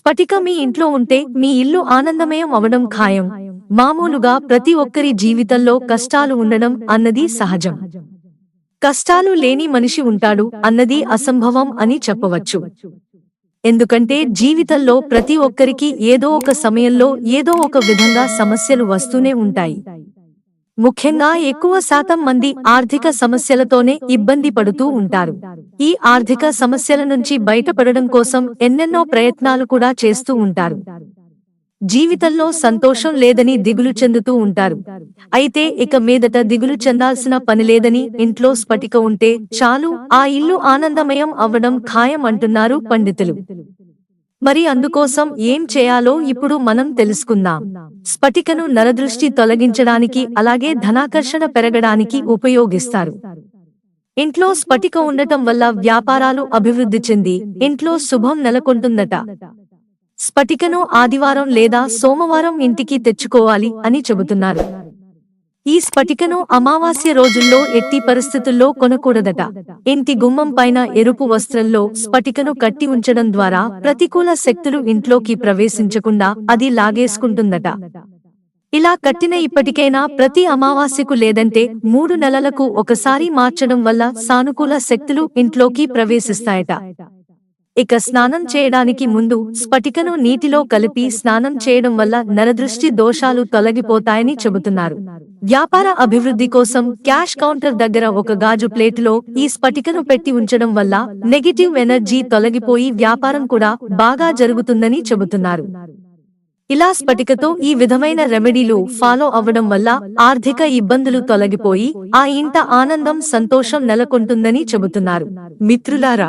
స్ఫటిక మీ ఇంట్లో ఉంటే మీ ఇల్లు ఆనందమయం అవడం ఖాయం. మామూలుగా ప్రతి ఒక్కరి జీవితంలో కష్టాలు ఉండడం అన్నది సహజం. కష్టాలు లేని మనిషి ఉంటాడు అన్నది అసంభవం అని చెప్పవచ్చు. ఎందుకంటే జీవితంలో ప్రతి ఒక్కరికి ఏదో ఒక సమయంలో ఏదో ఒక విధంగా సమస్యలు వస్తూనే ఉంటాయి. ముఖ్యంగా ఎక్కువ శాతం మంది ఆర్థిక సమస్యలతోనే ఇబ్బంది పడుతూ ఉంటారు. ఈ ఆర్థిక సమస్యల నుంచి బయటపడడం కోసం ఎన్నెన్నో ప్రయత్నాలు కూడా చేస్తూ ఉంటారు. జీవితంలో సంతోషం లేదని దిగులు చెందుతూ ఉంటారు. అయితే ఇక మీదట దిగులు చెందాల్సిన పని లేదని ఇంట్లో స్ఫటిక ఉంటే చాలు ఆ ఇల్లు ఆనందమయం అవ్వడం ఖాయం అంటున్నారు పండితులు. మరి అందుకోసం ఏం చేయాలో ఇప్పుడు మనం తెలుసుకుందాం. స్ఫటికను నరదృష్టి తొలగించడానికి అలాగే ధనాకర్షణ పెరగడానికి ఉపయోగిస్తారు. ఇంట్లో స్ఫటిక ఉండటం వల్ల వ్యాపారాలు అభివృద్ధి చెంది ఇంట్లో శుభం నెలకొంటుందట. స్ఫటికను ఆదివారం లేదా సోమవారం ఇంటికి తెచ్చుకోవాలి అని చెబుతున్నారు. ఈ స్ఫటికను అమావాస్య రోజుల్లో ఎట్టి పరిస్థితుల్లో కొనకూడదట. ఇంటి గుమ్మం పైన ఎరుపు వస్త్రంలో స్ఫటికను కట్టి ఉంచడం ద్వారా ప్రతికూల శక్తులు ఇంట్లోకి ప్రవేశించకుండా అది లాగేసుకుంటుందట. ఇలా కట్టిన ఇప్పటికైనా ప్రతి అమావాస్యకు లేదంటే మూడు నెలలకు ఒకసారి మార్చడం వల్ల సానుకూల శక్తులు ఇంట్లోకి ప్రవేశిస్తాయట. ఇక స్నానం చేయడానికి ముందు స్ఫటికను నీటిలో కలిపి స్నానం చేయడం వల్ల నరదృష్టి దోషాలు తొలగిపోతాయని చెబుతున్నారు. వ్యాపార అభివృద్ధి కోసం క్యాష్ కౌంటర్ దగ్గర ఒక గాజు ప్లేటులో ఈ స్ఫటికను పెట్టి ఉంచడం వల్ల నెగిటివ్ ఎనర్జీ తొలగిపోయి వ్యాపారం కూడా బాగా జరుగుతుందని చెబుతున్నారు. ఇలా స్ఫటికతో ఈ విధమైన రెమెడీలు ఫాలో అవ్వడం వల్ల ఆర్థిక ఇబ్బందులు తొలగిపోయి ఆ ఇంట ఆనందం సంతోషం నెలకొంటుందని చెబుతున్నారు. మిత్రులారా